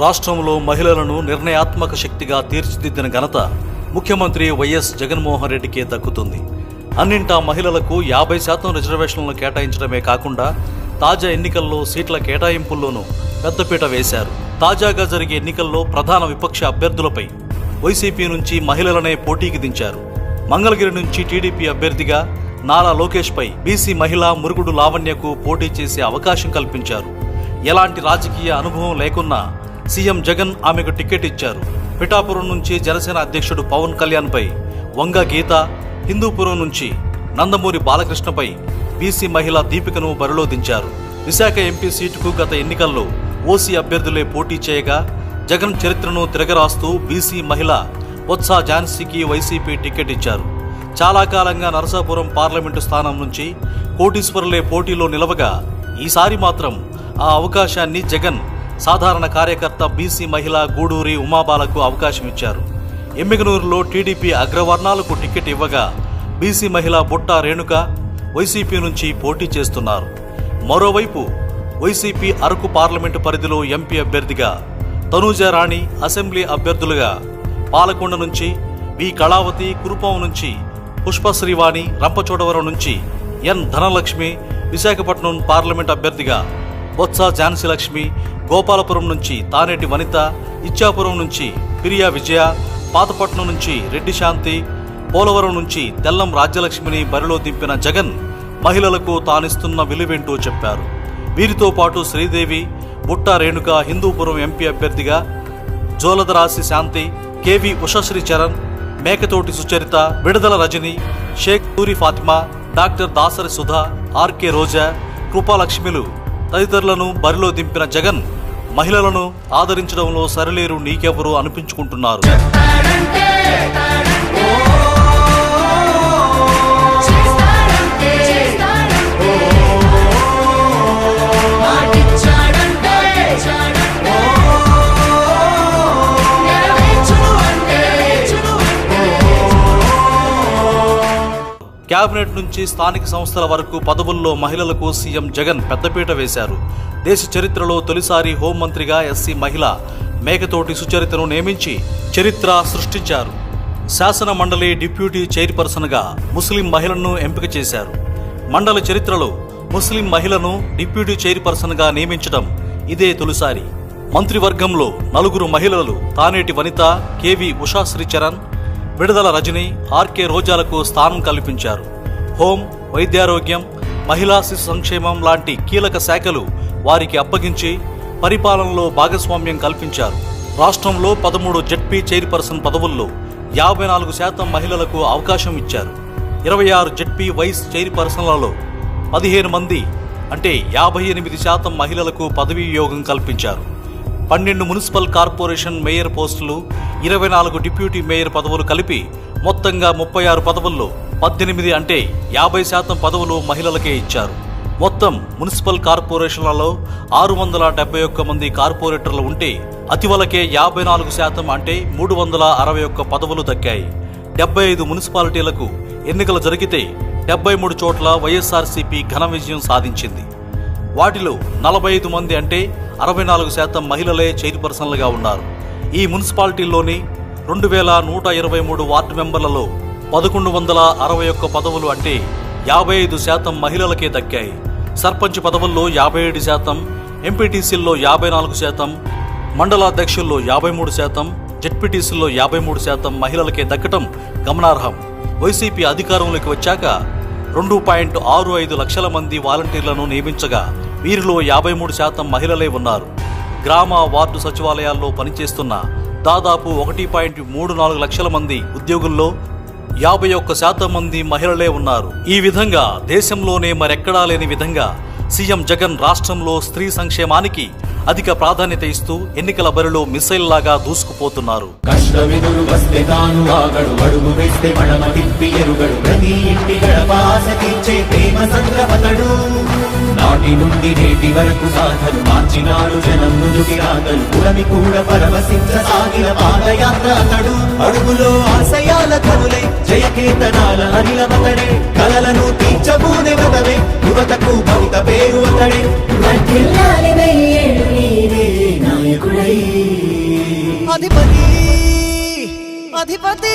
రాష్ట్రంలో మహిళలను నిర్ణయాత్మక శక్తిగా తీర్చిదిద్దిన ఘనత ముఖ్యమంత్రి వైఎస్ జగన్మోహన్ రెడ్డికే దక్కుతుంది. అన్నింటా మహిళలకు యాభై శాతం రిజర్వేషన్లను కేటాయించడమే కాకుండా తాజా ఎన్నికల్లో సీట్ల కేటాయింపుల్లోనూ పెద్దపీట వేశారు. తాజాగా జరిగే ఎన్నికల్లో ప్రధాన విపక్ష అభ్యర్థులపై వైసీపీ నుంచి మహిళలనే పోటీకి దించారు. మంగళగిరి నుంచి టీడీపీ అభ్యర్థిగా నారా లోకేష్పై బీసీ మహిళ మురుగుడు లావణ్యకు పోటీ చేసే అవకాశం కల్పించారు. ఎలాంటి రాజకీయ అనుభవం లేకున్నా సీఎం జగన్ ఆమెకు టికెట్ ఇచ్చారు. పిఠాపురం నుంచి జనసేన అధ్యక్షుడు పవన్ కళ్యాణ్పై వంగ గీత హిందూపురం నుంచి నందమూరి బాలకృష్ణపై బీసీ మహిళ దీపికను బరిలో దించారు విశాఖ ఎంపీ సీటుకు గత ఎన్నికల్లో ఓసీ అభ్యర్థులే పోటీ చేయగా జగన్ చరిత్రను తిరగరాస్తూ బీసీ మహిళ బొత్స ఝాన్సీకి వైసీపీ టికెట్ ఇచ్చారు. చాలా కాలంగా నరసాపురం పార్లమెంటు స్థానం నుంచి కోటీశ్వరులే పోటీలో నిలవగా ఈసారి మాత్రం ఆ అవకాశాన్ని జగన్ సాధారణ కార్యకర్త బీసీ మహిళ గూడూరి ఉమాబాలకు అవకాశం ఇచ్చారు. ఎమ్మిగనూరులో టీడీపీ అగ్రవర్ణాలకు టికెట్ ఇవ్వగా బీసీ మహిళ బుట్ట రేణుక వైసీపీ నుంచి పోటీ చేస్తున్నారు. మరోవైపు వైసీపీ అరకు పార్లమెంటు పరిధిలో ఎంపీ అభ్యర్థిగా తనూజ రాణి అసెంబ్లీ అభ్యర్థులుగా పాలకొండ నుంచి వి కళావతి కురుపాం నుంచి పుష్పశ్రీవాణి రంపచోడవరం నుంచి ఎన్ ధనలక్ష్మి విశాఖపట్నం పార్లమెంట్ అభ్యర్థిగా బొత్స ఝాన్సీ లక్ష్మి గోపాలపురం నుంచి తానేటి వనిత ఇచ్చాపురం నుంచి పిరియా విజయ పాతపట్నం నుంచి రెడ్డి శాంతి పోలవరం నుంచి తెల్లం రాజ్యలక్ష్మిని బరిలో దింపిన జగన్ మహిళలకు తానిస్తున్న విలువేంటో చెప్పారు. వీరితో పాటు శ్రీదేవి బుట్ట రేణుక హిందూపురం ఎంపీ అభ్యర్థిగా Joladarasi Shanti K V Ushasri Charan Mekathoti Sucharitha Vidadala Rajini Sheikh Thuri Fatima doctor Dasari Sudha R K Roja కృపాలక్ష్మిలు తదితరులను బరిలో దింపిన జగన్ మహిళలను ఆదరించడంలో సరిలేరు నీకెవరు అనిపించుకుంటున్నారు. కేబినెట్ నుంచి స్థానిక సంస్థల వరకు పదవుల్లో మహిళలకు సీఎం జగన్ పెద్దపీట వేశారు. దేశ చరిత్రలో తొలిసారి హోంమంత్రిగా ఎస్సీ మహిళ మేకతోటి సుచరితను నియమించి చరిత్ర సృష్టించారు. శాసన మండలి డిప్యూటీ చైర్పర్సన్గా ముస్లిం మహిళను ఎంపిక చేశారు. మండలి చరిత్రలో ముస్లిం మహిళను డిప్యూటీ చైర్పర్సన్గా నియమించడం ఇదే తొలిసారి. మంత్రివర్గంలో నలుగురు మహిళలు తానేటి వనిత కేవి ఉషాశ్రీ చరణ్ విడుదల రజని ఆర్కే రోజాలకు స్థానం కల్పించారు. హోం వైద్యారోగ్యం మహిళా శిశు సంక్షేమం లాంటి కీలక శాఖలు వారికి అప్పగించి పరిపాలనలో భాగస్వామ్యం కల్పించారు. రాష్ట్రంలో పదమూడు జడ్పీ చైర్పర్సన్ పదవుల్లో యాభై నాలుగు శాతం మహిళలకు అవకాశం ఇచ్చారు. ఇరవై ఆరు జడ్పీ వైస్ చైర్పర్సన్లలో పదిహేను మంది అంటే యాభై ఎనిమిది శాతం మహిళలకు పదవీ యోగం కల్పించారు. పన్నెండు మున్సిపల్ కార్పొరేషన్ మేయర్ పోస్టులు ఇరవై నాలుగు డిప్యూటీ మేయర్ పదవులు కలిపి మొత్తంగా ముప్పై ఆరు పదవుల్లో పద్దెనిమిది అంటే యాభై శాతం పదవులు మహిళలకే ఇచ్చారు. మొత్తం మున్సిపల్ కార్పొరేషన్లలో ఆరు వందల డెబ్బై ఒక్క మంది కార్పొరేటర్లు ఉంటే అతివలకే యాభై నాలుగు శాతం అంటే మూడు వందల అరవై ఒక్క పదవులు దక్కాయి. డెబ్బై ఐదు మున్సిపాలిటీలకు ఎన్నికలు జరిగితే డెబ్బై మూడు చోట్ల వైఎస్ఆర్సీపీ ఘన విజయం సాధించింది. వాటిలో నలభై ఐదు మంది అంటే అరవై నాలుగు శాతం మహిళలే చైర్పర్సన్లుగా ఉన్నారు. ఈ మున్సిపాలిటీల్లోని రెండు వేల నూట ఇరవై మూడు వార్డు మెంబర్లలో పదకొండు వందల అరవై ఒక్క పదవులు అంటే యాభై ఐదు శాతం మహిళలకే దక్కాయి. సర్పంచ్ పదవుల్లో యాభై ఏడు శాతం ఎంపీటీసీల్లో యాభై నాలుగు శాతం మండలాధ్యక్షుల్లో యాభై మూడు శాతం జెడ్పీటీసీల్లో యాభై మూడు శాతం మహిళలకే దక్కటం గమనార్హం. వైసీపీ అధికారంలోకి వచ్చాక రెండు పాయింట్ ఆరు ఐదు లక్షల మంది వాలంటీర్లను నియమించగా వీరిలో యాభై మూడు శాతం మహిళలే ఉన్నారు. గ్రామ వార్డు సచివాలయాల్లో పనిచేస్తున్న దాదాపు ఒకటి పాయింట్ మూడు నాలుగు లక్షల మంది ఉద్యోగుల్లో యాభై ఒక్క శాతం మంది మహిళలే ఉన్నారు. ఈ విధంగా దేశంలోనే మరెక్కడా లేని విధంగా సీఎం జగన్ రాష్ట్రంలో స్త్రీ సంక్షేమానికి అధిక ప్రాధాన్యత ఇస్తూ ఎన్నికల బరిలో మిసైల్ లాగా దూసుకుపోతున్నారు. కష్టమెదురు వస్తే తాను ఆగడు అడుగు వేస్తే మడమ తిప్పి ఎరుగడు. ప్రతి ఇంటి గడపాస తీర్చే ప్రేమ సంద్రపతడు నాటి నుండి నేటి వరకు సాధలు మార్చినాడు జనం నుదుటి రాగలు పురమి కూడా పరవశించ సాగిన పాదయాత్ర అతడు. అడుగులో ఆశయాల కనులై జయకేతనాల అనిలమతడే కలలను తీర్చబూనే వ్రతమే యువతకు భవిత పేరు అతడే. అధిపతి అధిపతి